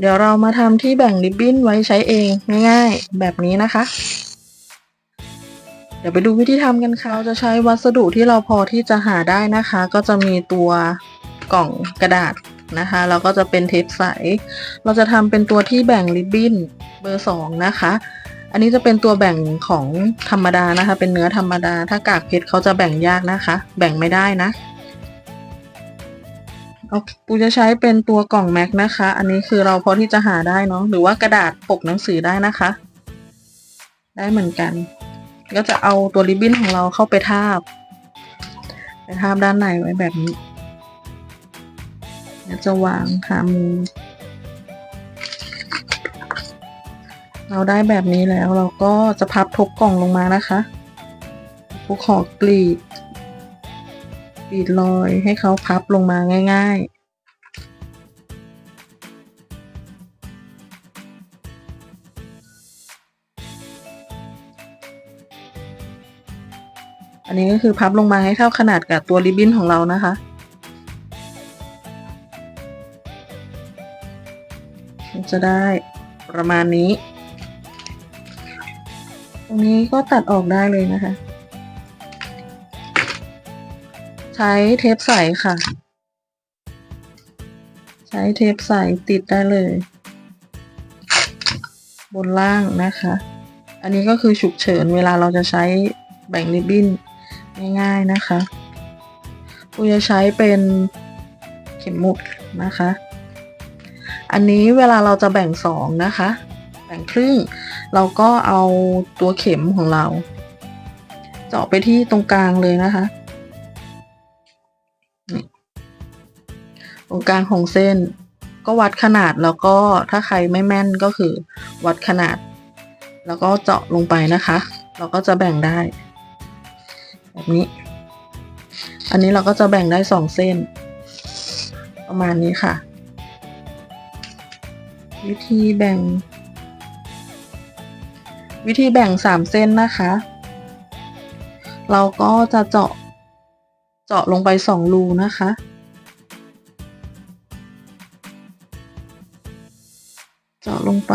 เดี๋ยวเรามาทำที่แบ่งริบบิ้นไว้ใช้เองง่ายๆ แบบนี้นะคะ เดี๋ยวไปดูวิธีทำกันค่ะเราจะใช้วัสดุที่เราพอที่จะหาได้นะคะ ก็จะมีตัวกล่องกระดาษนะคะแล้วก็จะเป็นเทปใส เราจะทำเป็นตัวที่แบ่งริบบิ้นเบอร์สองนะคะ อันนี้จะเป็นตัวแบ่งของธรรมดานะคะ เป็นเนื้อธรรมดา ถ้ากากเพชรเขาจะแบ่งยากนะคะ แบ่งไม่ได้นะ เอาปูจะใช้เป็นตัวกล่องแม็กนะคะ อันนี้คือเราพอที่จะหาได้เนาะหรือว่ากระดาษปกหนังสือได้นะคะ ได้เหมือนกัน ก็จะเอาตัวริบบิ้นของเราเข้าไปทาบไปทาบด้านในไว้แบบนี้แล้วจะวางหามือเราได้แบบนี้แล้วเราก็จะพับทบกล่องลงมานะคะผูขอกรีด กรีดรอยให้เขาพับลงมาง่าย ๆอันนี้ก็คือพับลงมาให้เท่าขนาดกับตัวริบบิ้นของเรานะคะ จะได้ประมาณนี้ ตรงนี้ก็ตัดออกได้เลยนะคะ ใช้เทปใสค่ะ ใช้เทปใสติดได้เลย บนล่างนะคะ อันนี้ก็คือฉุกเฉินเวลาเราจะใช้แบ่งริบบิ้นง่ายๆนะคะกูจะใช้เป็นเข็มหมุดนะคะ อันนี้เวลาเราจะแบ่งสองนะคะ แบ่งครึ่ง เราก็เอาตัวเข็มของเรา เจาะไปที่ตรงกลางเลยนะคะ ตรงกลางของเส้น ก็วัดขนาดแล้วก็ถ้าใครไม่แม่นก็คือวัดขนาด แล้วก็เจาะลงไปนะคะ เราก็จะแบ่งได้ แบบนี้ อันนี้เราก็จะแบ่งได้สองเส้น ประมาณนี้ค่ะ วิธีแบ่ง วิธีแบ่งสามเส้นนะคะ เราก็จะเจาะเจาะลงไปสองรูนะคะ ลงไป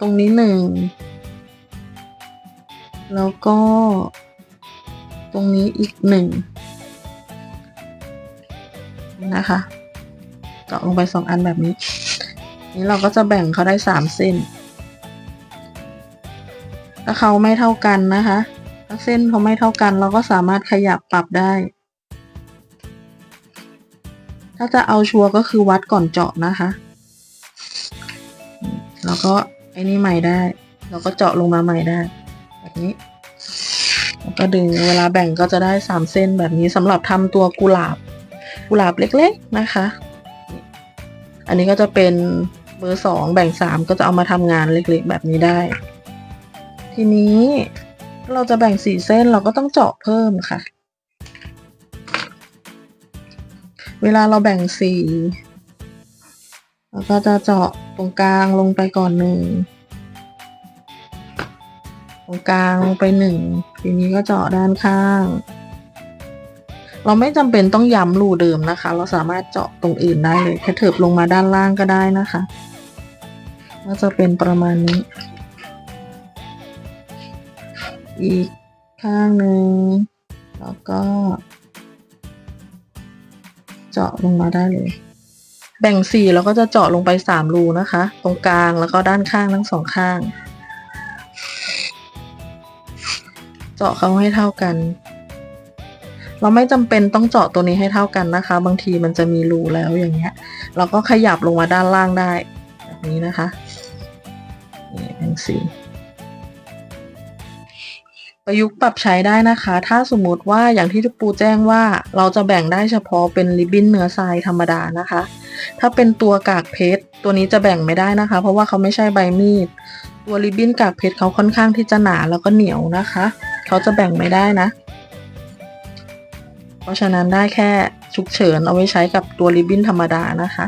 ตรงนี้หนึ่ง แล้วก็ตรงนี้อีกหนึ่งนะคะเจาะลงไปสองอันแบบนี้ นี้เราก็จะแบ่งเขาได้สามเส้น ถ้าเขาไม่เท่ากันนะคะ ถ้าเส้นเขาไม่เท่ากัน เราก็สามารถขยับปรับได้ ถ้าจะเอาชัวร์ก็คือวัดก่อนเจาะนะคะ แล้วก็ไอ้นี่ใหม่ได้ เราก็เจาะลงมาใหม่ได้ แบบนี้แล้วก็ดึงเวลาแบ่งก็จะได้สามเส้นแบบนี้สำหรับทำตัวกุหลาบ กุหลาบเล็กๆนะคะ อันนี้ก็จะเป็นเบอร์สองแบ่งสามก็จะเอามาทำงานเล็กๆ แบบนี้ได้ ทีนี้เราจะแบ่งสี่เส้นเราก็ต้องเจาะเพิ่มค่ะ เวลาเราแบ่งสี่เราก็จะเจาะ ตรงกลางลงไปก่อนหนึ่งตรงกลางลงไปหนึ่งทีนี้ก็เจาะด้านข้าง เราไม่จำเป็นต้องย้ำรูเดิมนะคะ เราสามารถเจาะตรงอื่นได้เลยแค่เถิบลงมาด้านล่างก็ได้นะคะก็จะเป็นประมาณนี้ อีกข้างหนึ่งแล้วก็ เจาะลงมาได้เลย แบ่งสี่แล้วก็จะเจาะลงไปสามรูนะคะ ตรงกลางแล้วก็ด้านข้างทั้งสองข้าง เจาะเขาให้เท่ากัน เราไม่จำเป็นต้องเจาะตัวนี้ให้เท่ากันนะคะ บางทีมันจะมีรูแล้วอย่างเงี้ย เราก็ขยับลงมาด้านล่างได้แบบนี้นะคะนี่แบ่งสี่ประยุกต์ปรับใช้ได้นะคะ ถ้าสมมติว่าอย่างที่ปูแจ้งว่าเราจะแบ่งได้เฉพาะเป็นริบบิ้นเนื้อทรายธรรมดานะคะ ถ้าเป็นตัวกากเพชรตัวนี้จะแบ่งไม่ได้นะคะ เพราะว่าเขาไม่ใช่ใบมีด ตัวริบบิ้นกากเพชรเขาค่อนข้างที่จะหนาแล้วก็เหนียวนะคะ เขาจะแบ่งไม่ได้นะ เพราะฉะนั้นได้แค่ฉุกเฉินเอาไว้ใช้กับตัวริบบิ้นธรรมดานะคะ